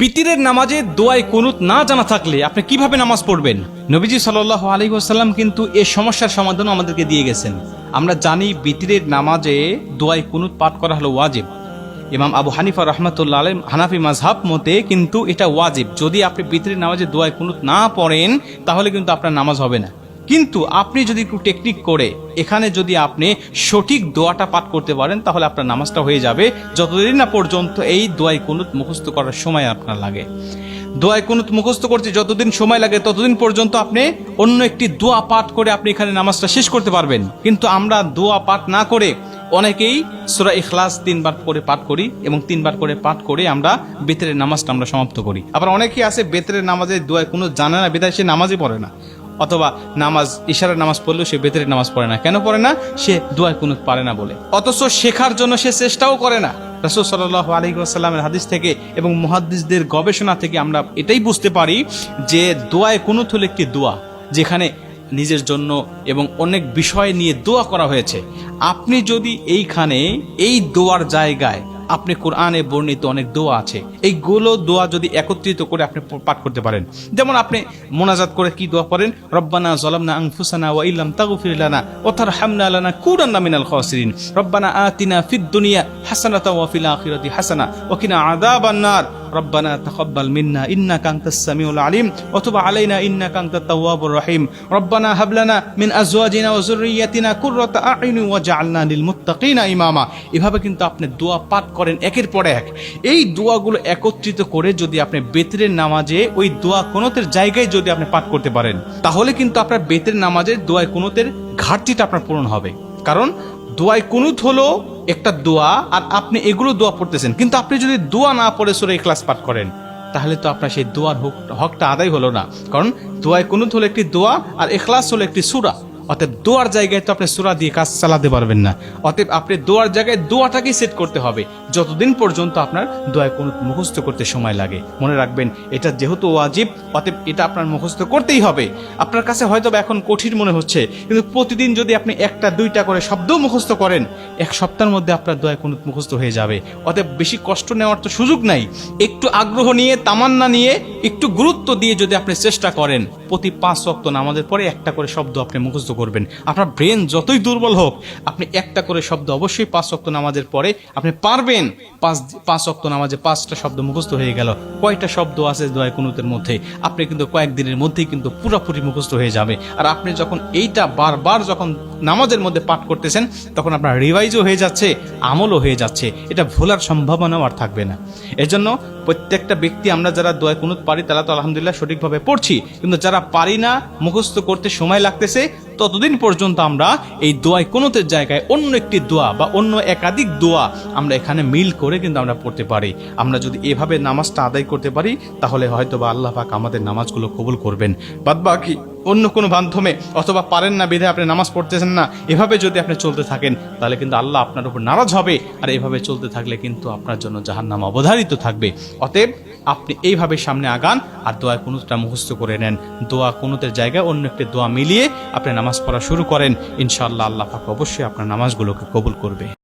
বিতিরের নামাজে দোয়ায় কুনুত না জানা থাকলে আপনি কীভাবে নামাজ পড়বেন? নবীজি সাল আলী আসাল্লাম কিন্তু এ সমস্যার সমাধানও আমাদেরকে দিয়ে গেছেন। আমরা জানি বিতিরের নামাজে দোয়ায় কুনুত পাঠ করা হলো ওয়াজিব। ইমাম আবু হানিফা রহমতুল্লাহ আলম হানাফি মাজহাব মতে কিন্তু এটা ওয়াজিব। যদি আপনি বিতিরের নামাজে দোয়ায় কুনুত না পড়েন, তাহলে কিন্তু আপনার নামাজ হবে না। কিন্তু আপনি যদি একটু টেকনিক করে, এখানে যদি আপনি সঠিক দোয়াটা পাঠ করতে পারেন, তাহলে আপনার নামাজটা হয়ে যাবে। যতদিন না পর্যন্ত এই দোয়াই কুনুত মুখস্থ করার সময় আপনার লাগে। দোয়াই কুনুত মুখস্থ করতে যতদিন সময় লাগে, ততদিন পর্যন্ত আপনি অন্য একটি দোয়া পাঠ করে আপনি এখানে নামাজটা শেষ করতে পারবেন। কিন্তু আমরা দোয়া পাঠ না করে অনেকেই সুরা ইখলাস তিনবার করে পাঠ করি এবং তিনবার করে পাঠ করে আমরা বেতরের নামাজটা আমরা সমাপ্ত করি। আবার অনেকেই আছে বেতরের নামাজে দোয়ায় কোনো জানে না বেতায় সে নামাজই পড়ে না। অথবা নামাজ, ইশারার নামাজ পড়লেও সে বেতরের নামাজ পড়ে না। কেন পড়ে না? সে দোয়ায় কুনুত পারে না বলে। অথচ শেখার জন্য সে চেষ্টাও করে না। রাসুল সাল্লাহ আলী হাদিস থেকে এবং মুহাদ্দিসদের গবেষণা থেকে আমরা এটাই বুঝতে পারি যে দোয়ায় কুনুত হলো একটি দোয়া, যেখানে নিজের জন্য এবং অনেক বিষয় নিয়ে দোয়া করা হয়েছে। আপনি যদি এইখানে এই দোয়ার জায়গায় আপনি কোরআনে বর্ণিত অনেক দোয়া আছে। এইগুলো দোয়া যদি একত্রিত করে আপনি পাঠ করতে পারেন। যেমন আপনি মোনাজাত করে কি দোয়া করেন রব্বানা জলামনা আংফুসানা ওয়া ইল্লাম তাগফির ওথার হামনা আলানা কুরান্না মিনাল খসরিন। রব্বানা আতিনা ফিদ দুনিয়া হাসানাতা ওয়া আখিরাতি হাসানা ওয়া কিনা রব্বানা تقبل منا انك انت السميع আলিম অথবা علينا ইন্না انت التواب রহিম। রব্বানা হাবলানা لنا من ازواجنا وذريتنا قرة اعين واجعلنا للمتقين اماما ইমামা। এভাবে কিন্তু আপনি দোয়া পাঠ করেন একের পর এক। এই দোয়াগুলো একত্রিত করে যদি আপনি বেতরের নামাজে ওই দোয়া কোনোতের জায়গায় যদি আপনি পাঠ করতে পারেন, তাহলে কিন্তু আপনার বেতের নামাজের দোয়ায় কোনোতের ঘাটতিটা আপনার পূরণ হবে। কারণ দোয়ায় কুনুত হলো একটা দোয়া, আর আপনি এগুলো দোয়া পড়তেছেন। কিন্তু আপনি যদি দোয়া না পড়ে সুরে ক্লাস পাঠ করেন, তাহলে তো আপনার সেই দোয়ার হক হকটা আদায় হলো না। কারণ দোয়ায় কোনো হলো একটি দোয়া, আর এখলাস হলো একটি সুরা। অতএব দোয়ার জায়গায় তো আপনি সুরা দিয়ে কাজ চালাতে পারবেন না। অতএব আপনি দোয়ার জায়গায় দোয়াটাকেই সেট করতে হবে। যতদিন পর্যন্ত আপনার দোয়ায় কোনো মুখস্থ করতে সময় লাগে। মনে রাখবেন, এটা যেহেতু ওয়াজিব, অতএব এটা আপনার মুখস্থ করতেই হবে। আপনার কাছে হয়তো এখন কঠিন মনে হচ্ছে, কিন্তু প্রতিদিন যদি আপনি একটা, দুইটা করে শব্দ মুখস্থ করেন, এক সপ্তাহের মধ্যে আপনার দোয়ায় কোনো মুখস্থ হয়ে যাবে। অতএব বেশি কষ্ট নেওয়ার তো সুযোগ নাই। একটু আগ্রহ নিয়ে, তামান্না নিয়ে, একটু গুরুত্ব দিয়ে যদি আপনি চেষ্টা করেন, প্রতি পাঁচ অক্ত নামাজের পরে একটা করে শব্দ আপনি মুখস্থ করবেন। আপনার ব্রেন যতই দুর্বল হোক, আপনি একটা করে শব্দ অবশ্যই পাঁচ অক্ত নামাজের পরে আপনি পারবেন। পাঁচ পাঁচ অক্ত নামাজে পাঁচটা শব্দ মুখস্থ হয়ে গেল। কয়টা শব্দ আছে দয় কুনুতের মধ্যে? আপনি কিন্তু কয়েকদিনের মধ্যেই কিন্তু পুরাপুরি মুখস্থ হয়ে যাবে। আর আপনি যখন এইটা বারবার যখন নামাজের মধ্যে পাঠ করতেছেন, তখন আপনার রিভাইজও হয়ে যাচ্ছে, আমলও হয়ে যাচ্ছে। এটা ভোলার সম্ভাবনাও আর থাকবে না। এজন্য প্রত্যেকটা ব্যক্তি আমরা যারা দোয়া কুনুত পারি, তারা তো আলহামদুলিল্লাহ সঠিকভাবে পড়ছি। কিন্তু যারা পারি না, মুখস্থ করতে সময় লাগতেছে, ততদিন পর্যন্ত আমরা এই দোয়ায় কোনোতের জায়গায় অন্য একটি দোয়া বা অন্য একাধিক দোয়া আমরা এখানে মিল করে কিন্তু আমরা পড়তে পারি। আমরা যদি এভাবে নামাজটা আদায় করতে পারি, তাহলে হয়তো বা আল্লাহ পাক আমাদের নামাজগুলো কবুল করবেন। বাদ বাকি অন্য কোনো মাধ্যমে অথবা পারেন না বিধে আপনি নামাজ পড়তেছেন না, এভাবে যদি আপনি চলতে থাকেন, তাহলে কিন্তু আল্লাহ আপনার উপর নারাজ হবে। আর এভাবে চলতে থাকলে কিন্তু আপনার জন্য জাহান নাম অবধারিত থাকবে। অতএব আপনি এইভাবে সামনে আগান আর দোয়া কোনোটা মুখস্থ করে নেন। দোয়া কুনুতের জায়গায় অন্য একটি দোয়া মিলিয়ে আপনি নামাজ পড়া শুরু করেন। ইনশাআল্লাহ আল্লাহ পাক অবশ্যই আপনার নামাজগুলোকে কবুল করবে।